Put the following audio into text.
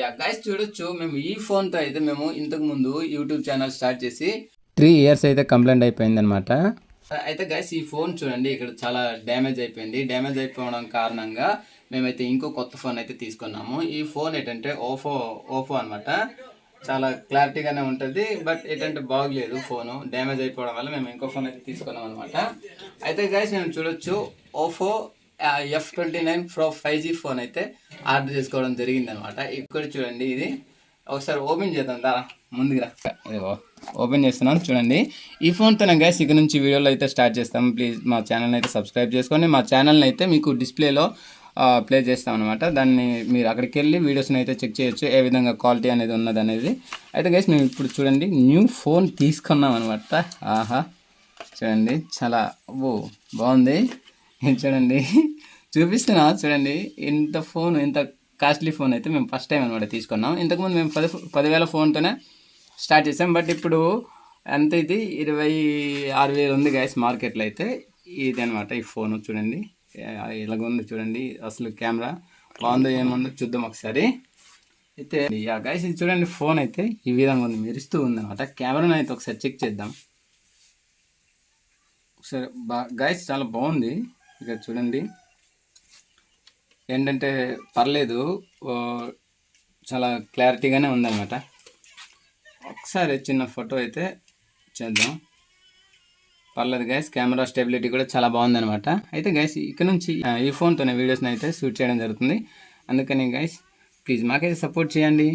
Yeah guys చూడొచ్చు. మేము ఈ ఫోన్తో అయితే మేము ఇంతకు ముందు యూట్యూబ్ ఛానల్ స్టార్ట్ చేసి త్రీ ఇయర్స్ అయితే కంప్లైంట్ అయిపోయింది అనమాట అయితే గైస్ ఈ ఫోన్ చూడండి ఇక్కడ చాలా డ్యామేజ్ అయిపోయింది. డ్యామేజ్ అయిపోవడం కారణంగా మేమైతే ఇంకో కొత్త ఫోన్ అయితే తీసుకున్నాము. ఈ ఫోన్ ఏంటంటే ఓఫో ఓఫో అనమాట చాలా క్లారిటీగానే ఉంటుంది బట్ ఏంటంటే బాగలేదు ఫోను డ్యామేజ్ అయిపోవడం వల్ల మేము ఇంకో ఫోన్ అయితే తీసుకున్నాం అనమాట అయితే గైస్ మేము చూడొచ్చు. Oppo F twenty nine pro five G phone అయితే ఆర్డర్ చేసుకోవడం జరిగింది అనమాట ఇక్కడ చూడండి ఇది. ఒకసారి ఓపెన్ చేద్దాం దా ముందుగా ఇదిగో ఓపెన్ చేస్తున్నాను చూడండి. ఈ ఫోన్తోనే గైస్ ఇక నుంచి వీడియోలో అయితే స్టార్ట్ చేస్తాం. ప్లీజ్ మా ఛానల్ని అయితే సబ్స్క్రైబ్ చేసుకోండి మా ఛానల్ని అయితే మీకు డిస్ప్లేలో ప్లే చేస్తాం అనమాట దాన్ని మీరు అక్కడికి వెళ్ళి వీడియోస్ని అయితే చెక్ చేయొచ్చు ఏ విధంగా క్వాలిటీ అనేది ఉన్నది అనేది. అయితే గైస్ మేము ఇప్పుడు చూడండి న్యూ ఫోన్ తీసుకున్నాం అనమాట ఆహా చూడండి చాలా ఓ బాగుంది. చూడండి. చూపిస్తున్నా చూడండి. ఇంత ఫోన్ ఇంత కాస్ట్లీ ఫోన్ అయితే మేము ఫస్ట్ టైం అనమాట తీసుకున్నాం. ఇంతకుముందు మేము పది పదివేల ఫోన్తోనే స్టార్ట్ చేసాం. బట్ ఇప్పుడు ఎంత ఇది? ఇరవై ఆరు వేలు ఉంది గైస్ మార్కెట్లో అయితే. ఇది అనమాట ఈ ఫోన్ చూడండి. ఇలాగ ఉంది చూడండి. అసలు కెమెరా బాగుందో ఏముందో చూద్దాం ఒకసారి. అయితే గాయస్ గైస్ ఇది చూడండి ఫోన్ అయితే ఈ విధంగా ఉంది. మెరుస్తూ ఉంది అనమాట కెమెరాని అయితే ఒకసారి చెక్ చేద్దాం. ఒకసారి బా గైస్ చాలా బాగుంది. ఇక్కడ చూడండి. ఏంటంటే పర్లేదు చాలా క్లారిటీగానే ఉందన్నమాట. ఒకసారి చిన్న ఫోటో అయితే చేద్దాం. పర్లేదు గైస్ కెమెరా స్టెబిలిటీ కూడా చాలా బాగుందన్నమాట. అయితే గైస్ ఇక్కడ నుంచి ఈ ఫోన్తోనే వీడియోస్ని అయితే షూట్ చేయడం జరుగుతుంది. అందుకని గైస్ ప్లీజ్ మాకైతే సపోర్ట్ చేయండి.